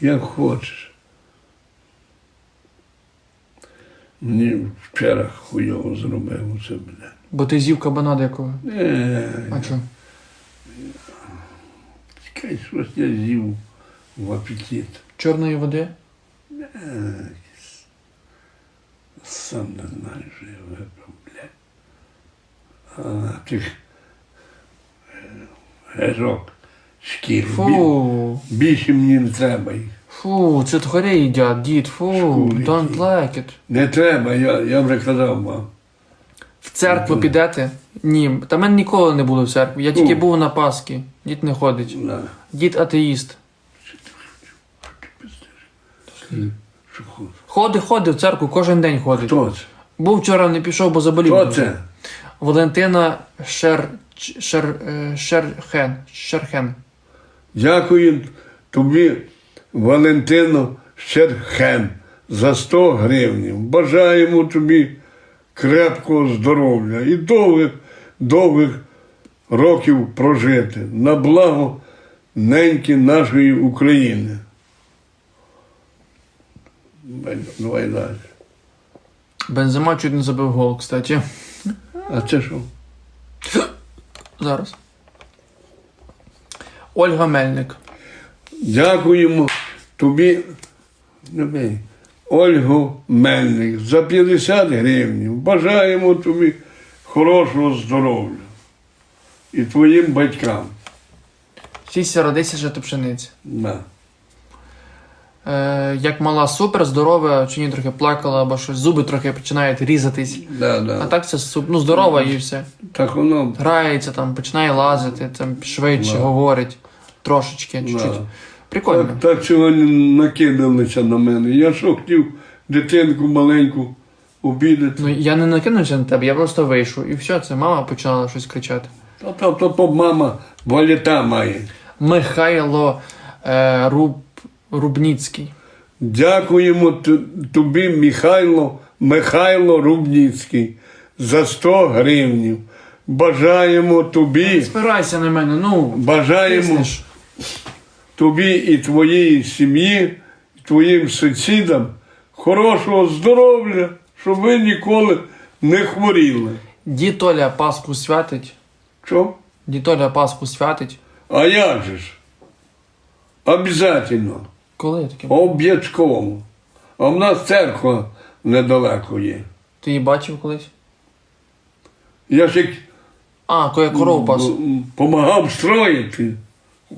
як хочеш. Мені вчора хуйово зробив це, бля. Бо ти з'їв кабана декого. Е, А чого? Чекай, щось я з'їв в апетит. Чорної води? Е, Сам не знаю, що я випив, блядь. А тих е, гажок шкір. Фу. Більше мені не треба їх. Фу, це тхорі їдять, дід, фу, Шкури don't ті. like it. Не треба, я, я вже казав вам. В церкву підете? Ні, та мене ніколи не було в церкві. Я тільки Ну. був на Пасхі. Дід не ходить. На. Дід атеїст. Що хочеш. Ходить, ходить в церкву, кожен день ходить. Хто це? Був вчора, не пішов, бо заболів. Хто це? Валентина Шер... Шер... е, Шерхен. Шерхен. Дякую тобі, Валентино Щерхен, за 100 гривень. Бажаємо тобі крепкого здоров'я і довгих, довгих років прожити на благо неньки нашої України. Давай далі. Бензема чуть не забив гол, кстати. А це що? Зараз. Ольга Мельник. Дякуємо тобі. Ольгу Мельник, за 50 гривень. Бажаємо тобі хорошого здоров'я і твоїм батькам. Сісся родися жити пшениці. Да. Е, як мала супер, здорова, чи ні трохи плакала, або щось, зуби трохи починають різатись. Да, да. А так це суп, ну здорова і все. Так воно. Грається там, починає лазити, там швидше Да. говорить, трошечки, чуть-чуть. Да. Прикольно. Так, так сьогодні накидалися на мене. Я що хотів дитинку маленьку обідати. Ну я не накинувся на тебе, я просто вийшов. І все, це мама почала щось кричати. Та то, то, то мама валіта має. Михайло е, Руб, Рубніцький. Дякуємо тобі, Михайло, Михайло Рубніцький, за 100 гривень. Бажаємо тобі, Спирайся на мене, ну. бажаємо тиснеш. тобі і твоїй сім'ї, і твоїм сусідам хорошого здоров'я, щоб ви ніколи не хворіли. Дід Толя Пасху святить. Що? Дід Толя Пасху святить. А як же ж? Обязательно. Коли таке? Об'язково. А в нас церква недалеко є. Ти її бачив колись? Я ж як А, коли я корову пас. помагав строїти,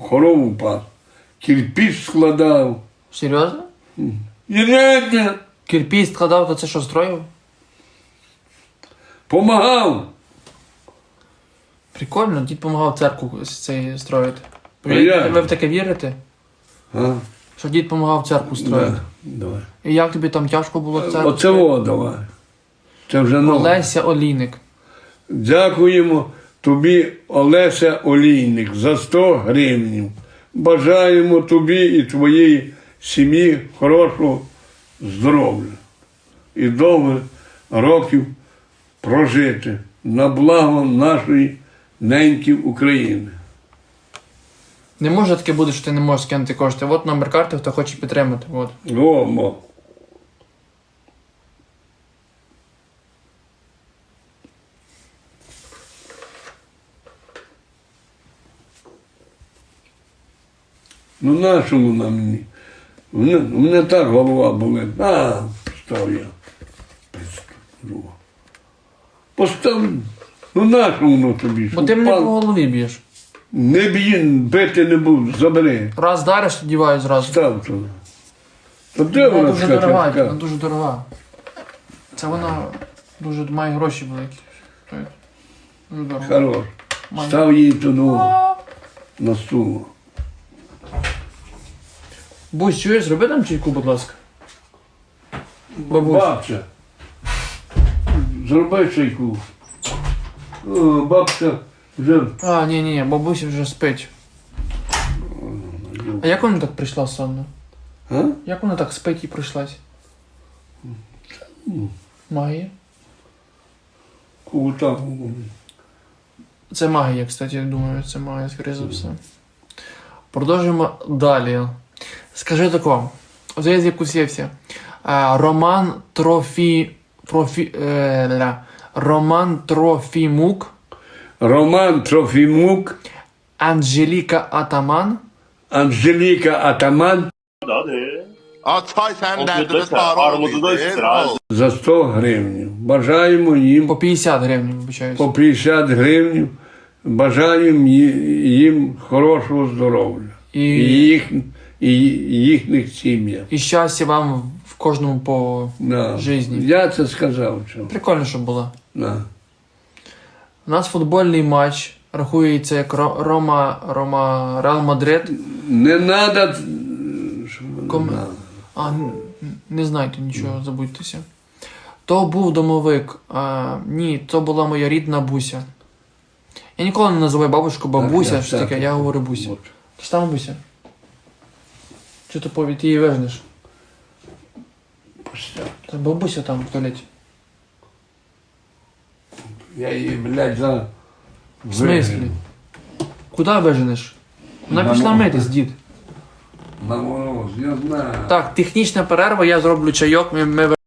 корову пас, кирпіч складав. Серйозно? І Кирпій складав, то це що строїв? помагав. Прикольно, дід допомагав церкву з цієї строїти. А як? Ви в таке вірите? А? Що дід допомагав церкву строїти? Да, давай. І як тобі там тяжко було в церкві? Оце во давай. Це вже нове. Олеся Олійник. Дякуємо тобі, Олеся Олійник, за 100 гривень. Бажаємо тобі і твоїй сім'ї хорошого здоров'я і довгих років прожити на благо нашої неньки України. Не може таке бути, що ти не можеш скинути кошти. От номер карти, хто хоче підтримати. От. О, мо. Ну нащо вона мені? У мене, у мене так голова болить. А, став я. Постав. Ну нащо воно тобі? Бо ти мене по голові б'єш. Не б'ї, бити не буду, забери. Раз дариш, діваю зразу. Став туди. Та де Вона вона дуже така дорога, вона дуже дорога. Це вона дуже має гроші великі. Стоїть. Дуже дорого. Хорош. Має. Став її туди на стул. Бусь, чуєш, зроби нам чайку, будь ласка. Бабусь. Бабця. Зроби чайку. О, бабця вже А, ні, ні, бабуся вже спить. А як вона так прийшла сонно? а? Як вона так спить і прийшлась? Магія? Кута. Це магія, кстати, я думаю, це магія, скоріше за все. Продовжуємо далі. Скажи тако, вже я з'якусився. Е, Роман Трофі... Профі... Е, ля. Роман Трофімук, Роман Трофімук, Анжеліка Атаман, Анжеліка Атаман Hadi. Atay sen armudu da за 100 гривень. Бажаємо їм по 50 гривень, вибачаюсь. по 50 гривень. Бажаємо ї- їм хорошого здоров'я. І, І, їх, і їхніх сім'ях. і щастя вам в кожному по Да. Жизні. Я це сказав. Що. прикольно, щоб було. Да. У нас футбольний матч рахується як Рома Рома Реал Мадрид. Не треба. Ком- А, не знайте нічого, забудьтеся. То був домовик. А, ні, то була моя рідна буся. Я ніколи не називаю бабушку бабуся, що таке, я говорю буся. Ти ж там бабуся? Чи то повід її вижнеш? Бабуся там в туалеті. Я її, блядь, за. В смислі? Куди виженеш? Вона На пішла митись, дід. На мороз, я знаю. Так, технічна перерва, я зроблю чайок, ми, ми